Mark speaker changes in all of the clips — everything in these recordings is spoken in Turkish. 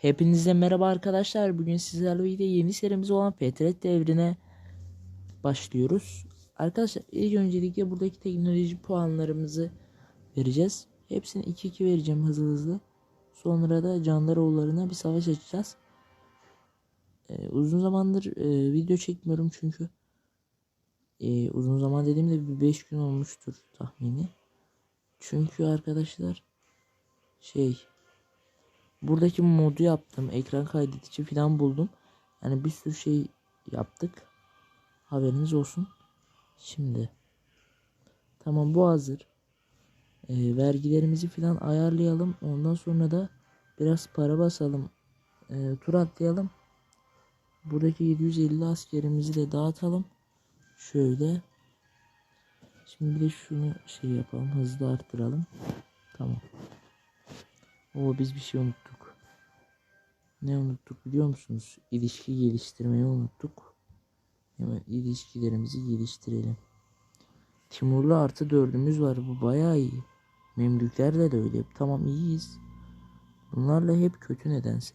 Speaker 1: Hepinize merhaba arkadaşlar. Bugün sizlerle birlikte yeni serimiz olan Fetret devrine başlıyoruz. Arkadaşlar ilk öncelikle buradaki teknoloji puanlarımızı vereceğiz. Hepsini 2-2 vereceğim hızlı hızlı. Sonra da Candaroğullarına bir savaş açacağız. Ee, uzun zamandır e, video çekmiyorum çünkü. Ee, uzun zaman dediğimde bir 5 gün olmuştur tahmini. Çünkü arkadaşlar şey buradaki modu yaptım. Ekran kaydedici falan buldum. Yani bir sürü şey yaptık. Haberiniz olsun. Şimdi tamam bu hazır. Ee, vergilerimizi falan ayarlayalım. Ondan sonra da biraz para basalım. Ee, tur atlayalım. Buradaki 750 askerimizi de dağıtalım. Şöyle. Şimdi de şunu şey yapalım. Hızlı arttıralım. Tamam. O biz bir şey unuttuk. Ne unuttuk biliyor musunuz? İlişki geliştirmeyi unuttuk. Hemen ilişkilerimizi geliştirelim. Timur'la artı dördümüz var. Bu bayağı iyi. Memlüklerle de öyle. Tamam iyiyiz. Bunlarla hep kötü nedense.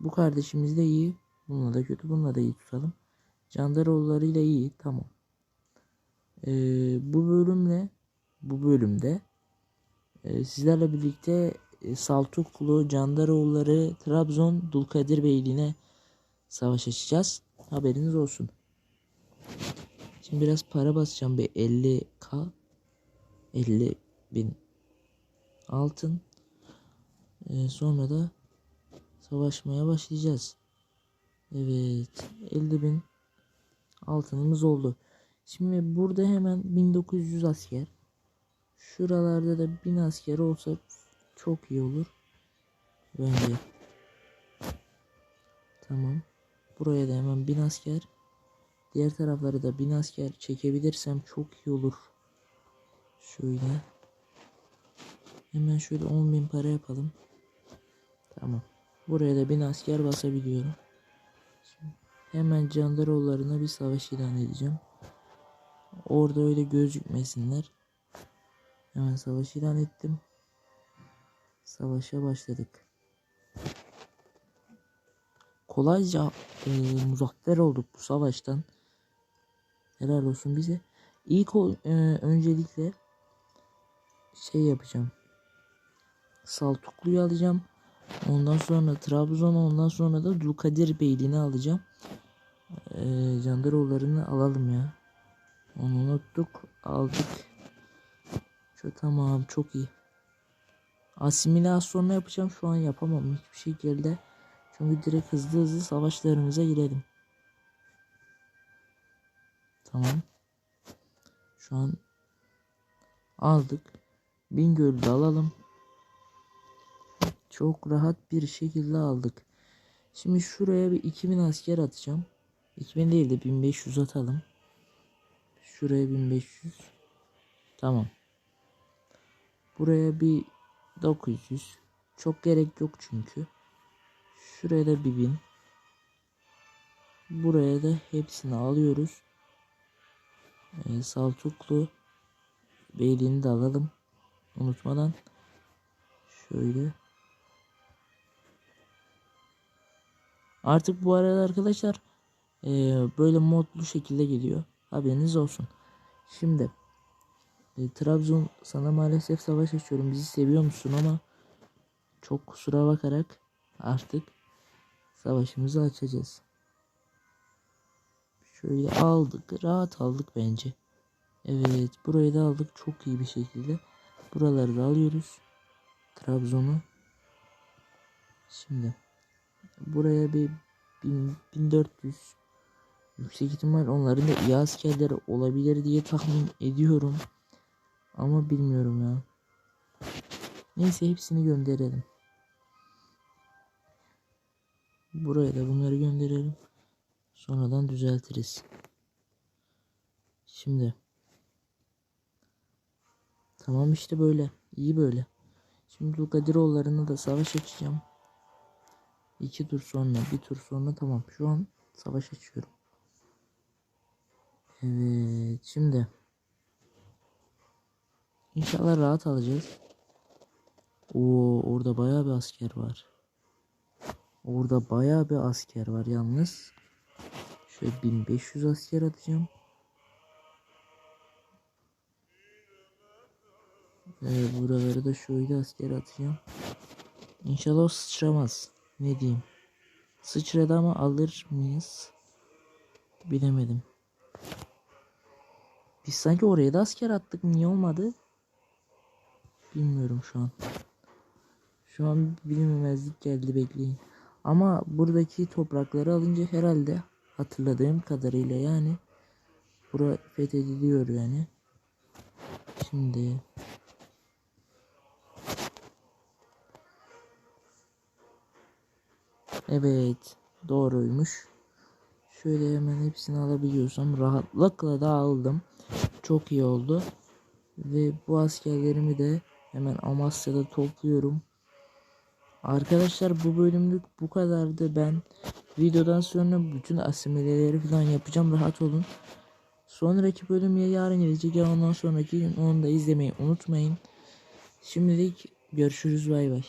Speaker 1: Bu kardeşimiz de iyi. Bununla da kötü. Bununla da iyi tutalım. Candaroğullarıyla iyi. Tamam. Ee, bu bölümle bu bölümde sizlerle birlikte e, Saltuklu, Candaroğulları, Trabzon, Dulkadir Beyliğine savaş açacağız. Haberiniz olsun. Şimdi biraz para basacağım bir 50k 50 bin altın. Ee, sonra da savaşmaya başlayacağız. Evet 50 bin altınımız oldu. Şimdi burada hemen 1900 asker. Şuralarda da 1000 asker olsa çok iyi olur. Bence. Tamam. Buraya da hemen 1000 asker. Diğer tarafları da 1000 asker çekebilirsem çok iyi olur. Şöyle. Hemen şöyle 10.000 para yapalım. Tamam. Buraya da 1000 asker basabiliyorum. Şimdi hemen Candaroğullarına bir savaş ilan edeceğim. Orada öyle gözükmesinler. Hemen savaş ilan ettim. Savaşa başladık. Kolayca e, muzaffer olduk bu savaştan. Helal olsun bize. İlk o, e, öncelikle şey yapacağım. Saltuklu'yu alacağım. Ondan sonra Trabzon, ondan sonra da Dulkadir Beyliğini alacağım. E, Candaroğullarını alalım ya. Onu unuttuk. Aldık. Şu tamam çok iyi. Asimilasyonu yapacağım şu an yapamam hiçbir şekilde. Çünkü direkt hızlı hızlı savaşlarımıza girelim. Tamam. Şu an aldık. Bingöl'ü de alalım. Çok rahat bir şekilde aldık. Şimdi şuraya bir 2000 asker atacağım. 2000 değil de 1500 atalım. Şuraya 1500. Tamam. Buraya bir 900. Çok gerek yok çünkü. Şuraya da bir 1000. Buraya da hepsini alıyoruz. Ee, Saltuklu Beyliğini de alalım. Unutmadan. Şöyle. Artık bu arada arkadaşlar e, böyle modlu şekilde geliyor. Haberiniz olsun. Şimdi e, Trabzon sana maalesef savaş açıyorum. Bizi seviyor musun ama çok kusura bakarak artık savaşımızı açacağız. Şöyle aldık. Rahat aldık bence. Evet burayı da aldık çok iyi bir şekilde. Buraları da alıyoruz. Trabzon'u. Şimdi buraya bir 1400 yüksek ihtimal onların da iyi askerleri olabilir diye tahmin ediyorum. Ama bilmiyorum ya. Neyse hepsini gönderelim. Buraya da bunları gönderelim. Sonradan düzeltiriz. Şimdi. Tamam işte böyle. İyi böyle. Şimdi Dulkadiroğullarına da savaş açacağım. İki tur sonra, bir tur sonra tamam. Şu an savaş açıyorum. Evet, şimdi. İnşallah rahat alacağız. Oo orada bayağı bir asker var. Orada bayağı bir asker var yalnız. Şöyle 1500 asker atacağım. Ee, buraları da şöyle asker atacağım. İnşallah o sıçramaz. Ne diyeyim. Sıçradı ama alır mıyız? Bilemedim. Biz sanki oraya da asker attık. Niye olmadı? Bilmiyorum şu an. Şu an bilinmemezlik geldi bekleyin. Ama buradaki toprakları alınca herhalde hatırladığım kadarıyla yani bura fethediliyor yani. Şimdi Evet doğruymuş. Şöyle hemen hepsini alabiliyorsam rahatlıkla da aldım. Çok iyi oldu. Ve bu askerlerimi de hemen Amasya'da topluyorum. Arkadaşlar bu bölümlük bu kadardı. Ben videodan sonra bütün asimileleri falan yapacağım. Rahat olun. Sonraki bölüm ya yarın gelecek ya ondan sonraki gün onu da izlemeyi unutmayın. Şimdilik görüşürüz bay bay.